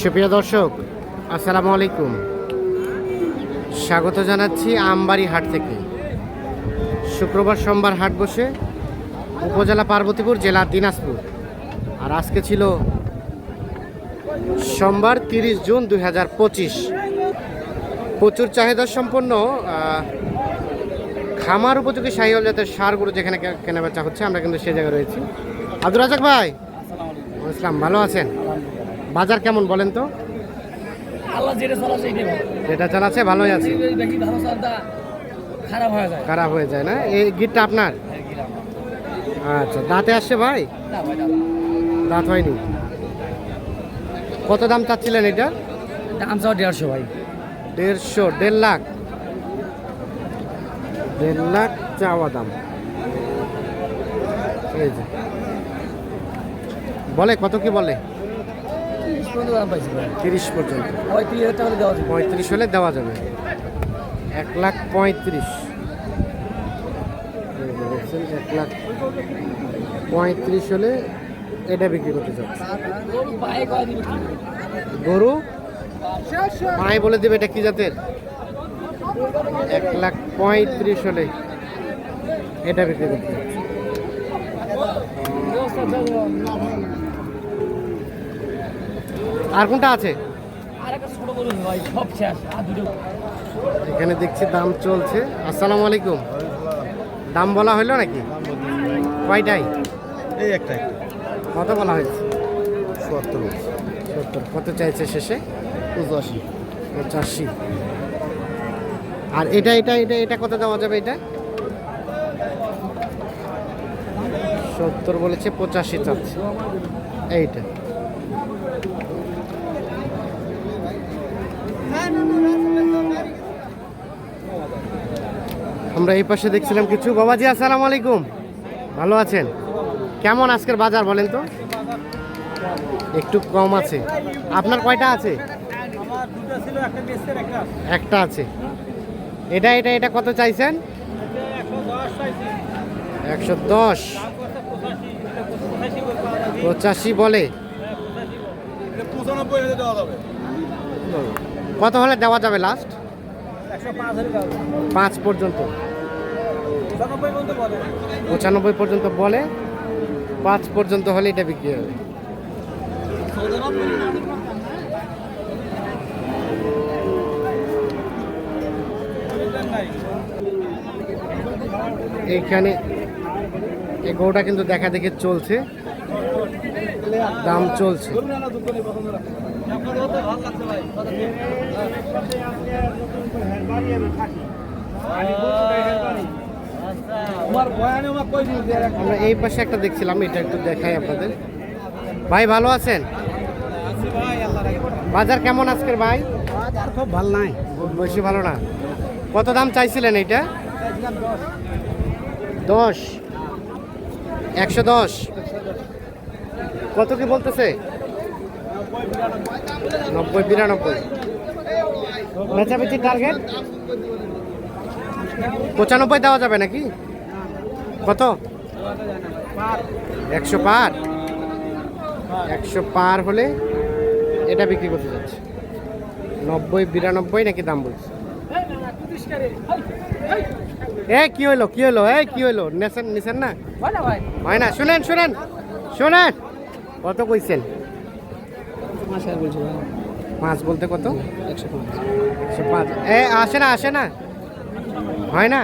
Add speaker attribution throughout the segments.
Speaker 1: সুপ্রিয় দর্শক আসসালামু আলাইকুম। স্বাগত জানাচ্ছি আমবাড়ি হাট থেকে। শুক্রবার সোমবার হাট বসে উপজেলা পার্বতীপুর জেলা দিনাজপুর। আর আজকে ছিল সোমবার তিরিশ জুন দুই হাজার পঁচিশ। প্রচুর চাহিদা সম্পন্ন খামার উপযোগী শাহিওয়াল জাতের সারগুলো যেখানে কেনাবেচা হচ্ছে আমরা কিন্তু সে জায়গায় রয়েছি। আব্দুর রাজাক ভাই। ইসলাম ভালো আছেন? বাজার কেমন বলেন তো?
Speaker 2: যেটা চালাচ্ছে
Speaker 1: ভালোই আছে।
Speaker 2: খারাপ হয়ে যায়।
Speaker 1: হয়ে না? এই গিটটা আপনার? আচ্ছা দাঁতে আসছে ভাই? দাঁত হয়নি। কত দাম চাচ্ছিলেন এটা?
Speaker 2: দাম চাও দেড়শো ভাই।
Speaker 1: দেড়শো দেড় লাখ। দেড় লাখ চাওয়া দাম। এই যে। বলে কত কি বলে?
Speaker 2: পর্যন্ত দাম পাইছি
Speaker 1: তিরিশ পর্যন্ত।
Speaker 2: ওই তিরিশ হাজার টাকা দেওয়া যাবে।
Speaker 1: পঁয়ত্রিশ হলে দেওয়া যাবে। এক লাখ পঁয়ত্রিশ। দেখছেন, এক লাখ পঁয়ত্রিশ হলে এটা বিক্রি করতে চাচ্ছে গরু মাই বলে দেবে এটা কি জাতের? এক লাখ পঁয়ত্রিশ হলে এটা বিক্রি করতে চাচ্ছে আর কোনটা আছে? এখানে দেখছি দাম চলছে। আসসালামু আলাইকুম। দাম বলা হলো নাকি? কয়টাই
Speaker 3: এই একটা একটা
Speaker 1: কত বলা হয়েছে?
Speaker 3: চুয়াত্তর
Speaker 1: সত্তর। কত চাইছে শেষে?
Speaker 3: পঁচাশি।
Speaker 1: পঁচাশি। আর এটা এটা এটা এটা কত দেওয়া যাবে এটা? সত্তর বলেছে পঁচাশি চাচ্ছে। এইটা। আমরা এই পাশে দেখছিলাম কিছু। বাবাজি আসসালামু আলাইকুম। ভালো আছেন? কেমন আজকের বাজার বলেন তো? একটু কম আছে। আপনার কয়টা আছে?
Speaker 3: একটা
Speaker 1: আছে। এটা এটা এটা কত চাইছেন?
Speaker 3: একশো দশ। পঁচাশি
Speaker 1: বলে।
Speaker 3: পঁচানব্বই দেওয়া যাবে।
Speaker 1: কত হলে দেওয়া যাবে লাস্ট
Speaker 3: পাঁচ
Speaker 1: পর্যন্ত।
Speaker 3: পঁচানব্বই পর্যন্ত বলে,
Speaker 1: পাঁচ পর্যন্ত হলে এটা বিক্রি হবে। এইখানে এই গরুটা কিন্তু দেখা দেখে চলছে, দাম চলছে।
Speaker 3: আমার
Speaker 1: এই পাশে একটা দেখছিলাম, এটা একটু দেখাই আপনাদের। ভাই, ভালো আছেন? বাজার কেমন আজকের ভাই?
Speaker 3: আর খুব ভালো নাই
Speaker 1: বেশি ভালো না। কত দাম চাইছিলেন এইটা? দশ। একশো দশ। কত কি বলতেছে? নব্বই বিরানব্বই। বেচাবেচি টার্গেট পঁচানব্বই দেওয়া যাবে নাকি? কত? একশো পার। একশো পার হলে এটা বিক্রি করতে যাচ্ছে। নব্বই বিরানব্বই নাকি দাম বলছে? এ কি হইল কি হইল এ কি হইল? নেছেন নিছেন না?
Speaker 2: হয় না ভাই।
Speaker 1: হয় না শুনেন শুনেন শুনেন। কত কইছেন?
Speaker 2: পাঁচ বলছি ভাই
Speaker 1: বলতে কত?
Speaker 2: একশো পাঁচ।
Speaker 1: একশো পাঁচ। এ আসে না আসে না। হয় না।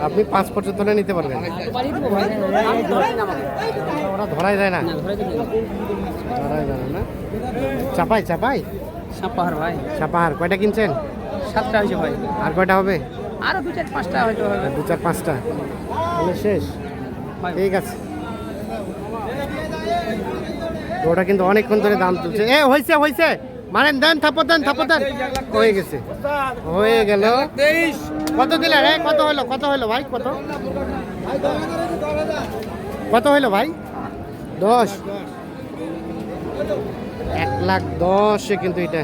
Speaker 1: আপনি পাঁচ পর্যন্ত নিতে পারবেন। ওরা ধরাই যায় না। ধরাই যায় না, না চাপাই চাপাই।
Speaker 2: সাপাহার ভাই।
Speaker 1: চাপাহার কয়টা কিনছেন?
Speaker 2: সাতটা হয়েছে ভাই।
Speaker 1: আর কয়টা হবে?
Speaker 2: আরও দু চার পাঁচটা হয়তো হবে।
Speaker 1: দু চার পাঁচটা। তাহলে শেষ। ঠিক আছে। ওটা কিন্তু অনেকক্ষণ ধরে দাম তুলছে এ হয়েছে হয়েছে মানেন দেন থাপর দেন থাপর দেন। হয়ে গেছে। হয়ে গেল। কত দিলে রে? কত হলো? কত হলো ভাই? কত? কত হলো ভাই? দশ। এক লাখ দশে কিন্তু এটা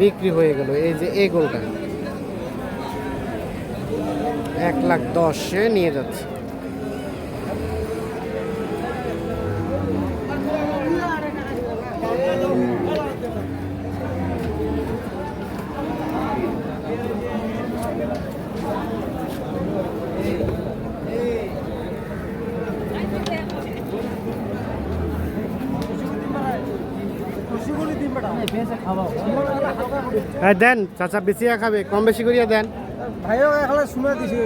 Speaker 1: বিক্রি হয়ে গেল। এই যে এই গরুটা এক লাখ দশে নিয়ে যাচ্ছে। হ্যাঁ দেন চাচা বেশি খাবে কম বেশি করিয়া দেন।
Speaker 3: ভাইও এখন শুনে দিছি।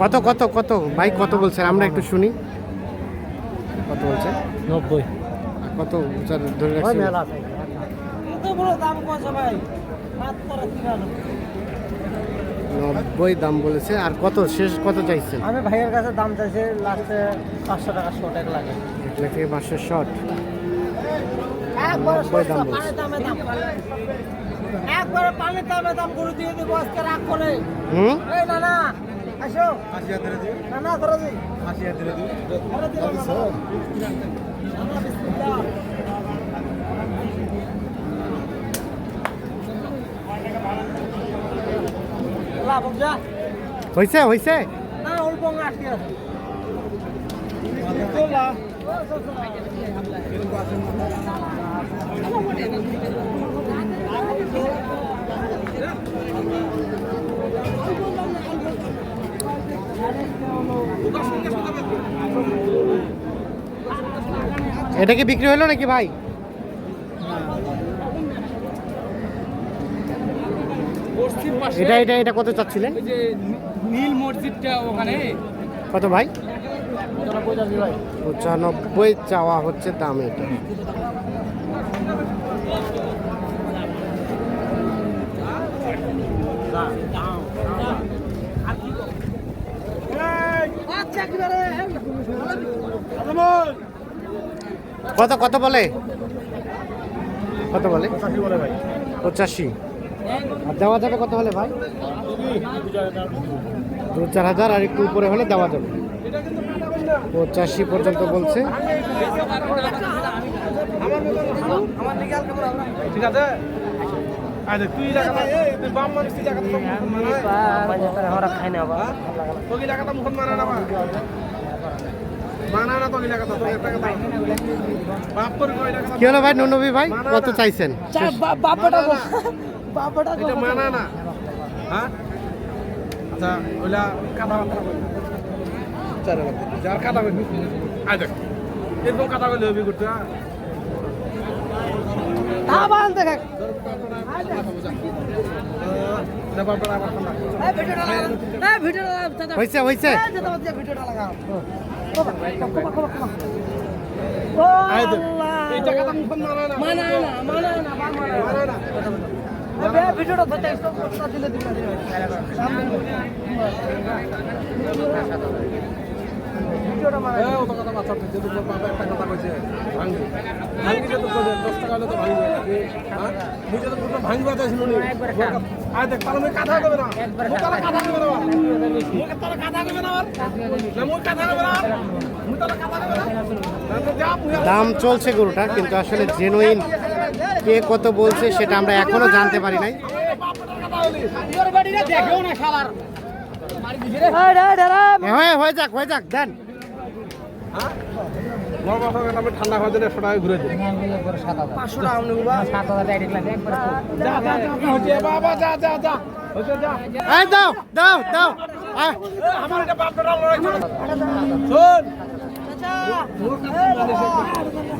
Speaker 1: কত কত কত? ভাই কত বলছেন? আমরা একটু শুনি। কত বলছেন?
Speaker 3: নব্বই।
Speaker 1: কত? ধরে রাখছেন
Speaker 3: দাম ভাই।
Speaker 1: নব্বই দাম বলেছে আর কত শেষ কত চাইছেন?
Speaker 3: আমি ভাইয়ের কাছে দাম চাইছি লাস্টে পাঁচশো টাকা শর্ট এক লাগে।
Speaker 1: এক লাখ থেকে পাঁচশো শর্ট
Speaker 3: একবারে
Speaker 1: নব্বই দাম বলছে।
Speaker 3: একবারে পানির দামে দাম করে দিয়ে দেবো আজকে রাগ করে।
Speaker 1: হুম?
Speaker 3: এই না না আসো না না ধরে দিই ধরে দিই না, না, বিসমিল্লাহ। লাভ হোক যা।
Speaker 1: হয়েছে হয়েছে এটা কি বিক্রি হলো নাকি ভাই
Speaker 2: পশ্চিম পাশে
Speaker 1: এটা এটা এটা কত চাচ্ছিলেন?
Speaker 2: ওই যে নীল মসজিদটা ওখানে।
Speaker 1: কত ভাই? পঁচানব্বই চাওয়া হচ্ছে দাম এটা। কত কত বলে? কত বলে? পঁচাশি। আর দেওয়া যাবে কত হলে ভাই? দু চার হাজার আর একটু উপরে হলে দেওয়া যাবে। পঁচাশি পর্যন্ত বলছে।
Speaker 3: ঠিক আছে? আরে তুই লাগালা তুই বাম মানুষ তুই লাগালা আমরা খাই না বাবা তোকে লাগাতা মুখ না বা মানা না তোকে লাগাতা তোকে একটা কথা বাপ করে কই লাগাতা
Speaker 1: কি হলো ভাই নন্দবী ভাই? কত চাইছেন?
Speaker 3: বাপটা বাপটা এটা মানা না। হ্যাঁ? আচ্ছা ওইলা কথা বার্তা কই? চার যার কথা কই আয় দেখ। এরকম কথা কইলে হবি করতে
Speaker 1: হয়েছে হয়েছে
Speaker 3: ভাঙবা। চাইছিল কথা দেবে না। কথা দেবে না। মুখে তারা কথা দেবে না। না মুখ কথা দেবে না। মুখ তারা কথা দেবে না।
Speaker 1: দাম চলছে গরুটা কিন্তু আসলে জেনুইন কে কত বলছে সেটা আমরা এখনও জানতে পারি নাই। হয়ে যাক হয়ে যাক, দেন।
Speaker 3: ঠান্ডা ঘুরে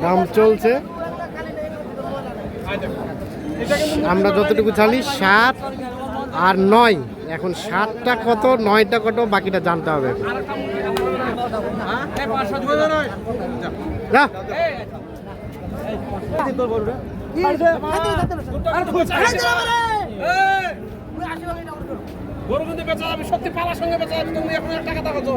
Speaker 1: দাম চলছে। আমরা যতটুকু জানি, সাত আর নয়। এখন সাতটা কত, নয়টা কত, বাকিটা জানতে হবে।
Speaker 3: টাকা তো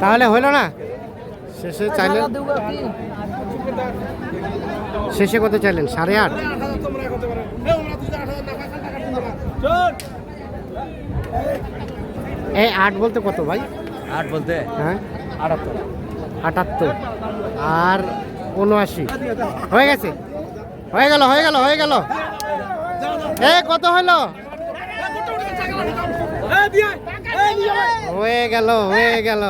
Speaker 1: তাহলে হইল না? শেষে চাইলেন শেষে কত চাইলেন? সাড়ে আট? এই আট বলতে কত ভাই?
Speaker 2: আট বলতে?
Speaker 1: হ্যাঁ।
Speaker 2: আটাত্তর।
Speaker 1: আটাত্তর। আর উনআশি। হয়ে গেছে? হয়ে গেল হয়ে গেল হয়ে গেল। এ কত হলো? হয়ে গেল হয়ে গেল।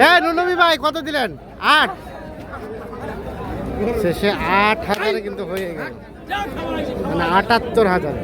Speaker 1: হ্যাঁ নুনবি ভাই, কত দিলেন? আট। শেষে আট হাজারে কিন্তু হয়ে গেল। মানে আটাত্তর হাজার।